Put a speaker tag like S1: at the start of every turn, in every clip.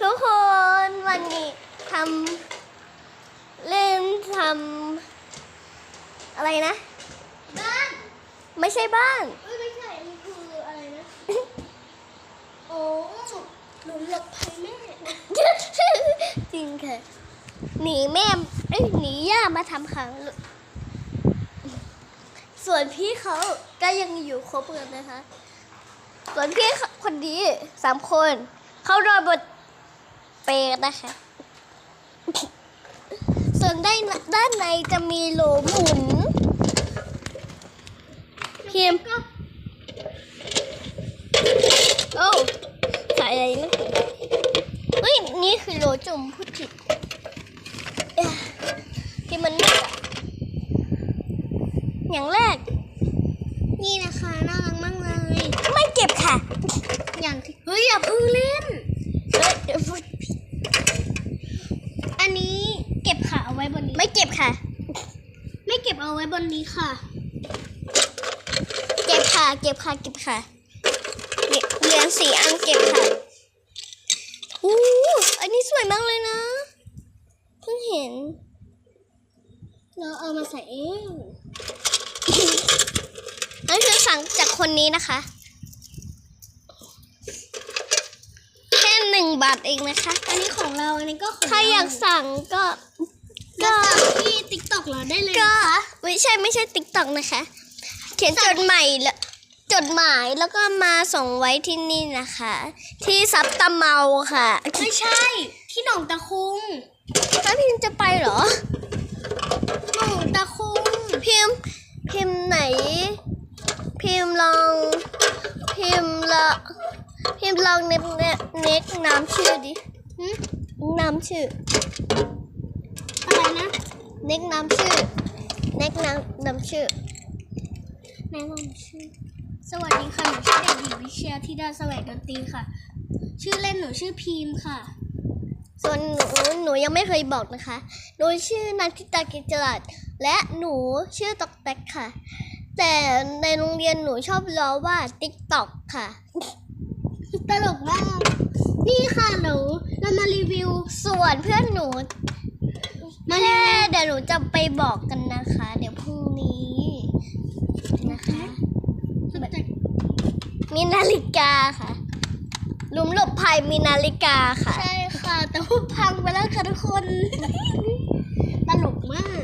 S1: ทุกคนวันนี้ทำเล่นทำอะไรนะ
S2: บ้าน
S1: ไม่ใช่บ้าน
S2: เอ้ยไม่ใช่มันคืออะไรนะ โอ้หลุมหลบภัยแม่
S1: จริงค่ะหนีแม่เอ้ยหนีย่ามาทำขังส่วนพี่เขาก็ยังอยู่ครบกันนะคะ ส่วนพี่คนนี้สามคน เขารอบท เปรตนะคะ ส่วนด้านด้านในจะมีโหลหมุนพิมพ์
S2: ก็
S1: โอ้ใส่อะไรนะเฮ้ย นี่คือโหลจุ่มพูดผิดเอ๊ะที่มันมืดอะอย่างแรก
S2: นี่นะคะ น่ารักมากเลย
S1: ไม่เก็บค่ะ
S2: อย่างที่เฮ้ย อย่าเพิ่งเล่น
S1: เอ้ยเดี๋ยวพูดผิด
S2: อันนี้เก็บขาเอาไว้บนนี้
S1: ไม่เก็บค่ะ
S2: ไม่ เก็บเอาไว้บนนี้ค่ะ
S1: เก็บค่ะ เก็บค่ะ เก็บค่ะเหรียญเหรียญสี่อันเก็บค่ะอู้อันนี้สวยมากเลยนะ เพิ่งเห็น
S2: เราเอามาใส่เอง
S1: นั่นคือสั่งจากคนนี้นะคะ แค่หนึ่งบาทเองนะคะ
S2: อันนี้ของเรา อันนี้ก็ของ
S1: ถ้าอยากสั่งก็
S2: ก็
S1: ก็
S2: สั่งที่ติ๊กต็อกเราได้เลย
S1: ก็
S2: นะคะ
S1: ไม่ใช่ไม่ใช่ติ๊กต็อกนะคะ เขียนจดหมายแล้วจดหมายแล้วก็มาส่งไว้ที่นี่นะคะ ที่ซับตะเมาค่ะ
S2: ไม่ใช่ ที่หนองตะคุง
S1: ถ้าพิมพ์จะไปเหรอ
S2: หนองตะคุง
S1: พิมพ์พิมพ์ไหน พิมพ์ลอง พิมพ์ละพิมพ์ลองเน็ตเน็ตเน็กน้ำชื่อดิ
S2: หึ
S1: น้ำชื่อ
S2: อะไรนะ
S1: เน็กน้ำชื่อเน็กน้ำน้ำชื่อ
S2: แนะนำชื่อ สวัสดีค่ะ หนูชื่อเด็กหญิงวิเชียธิดาแสวงดนตรีค่ะ ชื่อเล่นหนูชื่อพีมค่ะ
S1: ส่วนหนูหนูยังไม่เคยบอกนะคะหนูชื่อนันทิตากิจจรัสและหนูชื่อตอกแตกค่ะ แต่ในโรงเรียนหนูชอบล้อว่าติ๊กตอกค่ะ
S2: ตลกมาก นี่ค่ะหนู เรามารีวิว
S1: ส่วนเพื่อนหนู
S2: มา
S1: แค่
S2: รีวิว
S1: เดี๋ยวหนูจะไปบอกกันนะคะ เดี๋ยวพรุ่งนี้นะคะมีนาฬิกาค่ะหลุมหลบภัยมีนาฬิกาค่ะ
S2: ใช่ค่ะ แต่ว่าพังไปแล้วค่ะทุกคน ตลกมาก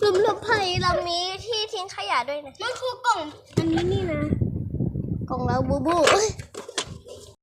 S1: หลุมหลบภัยเรามีที่ทิ้งขยะด้วยนะ
S2: มันคือกล่อง อันนี้นี่นะ
S1: ของเราบูบู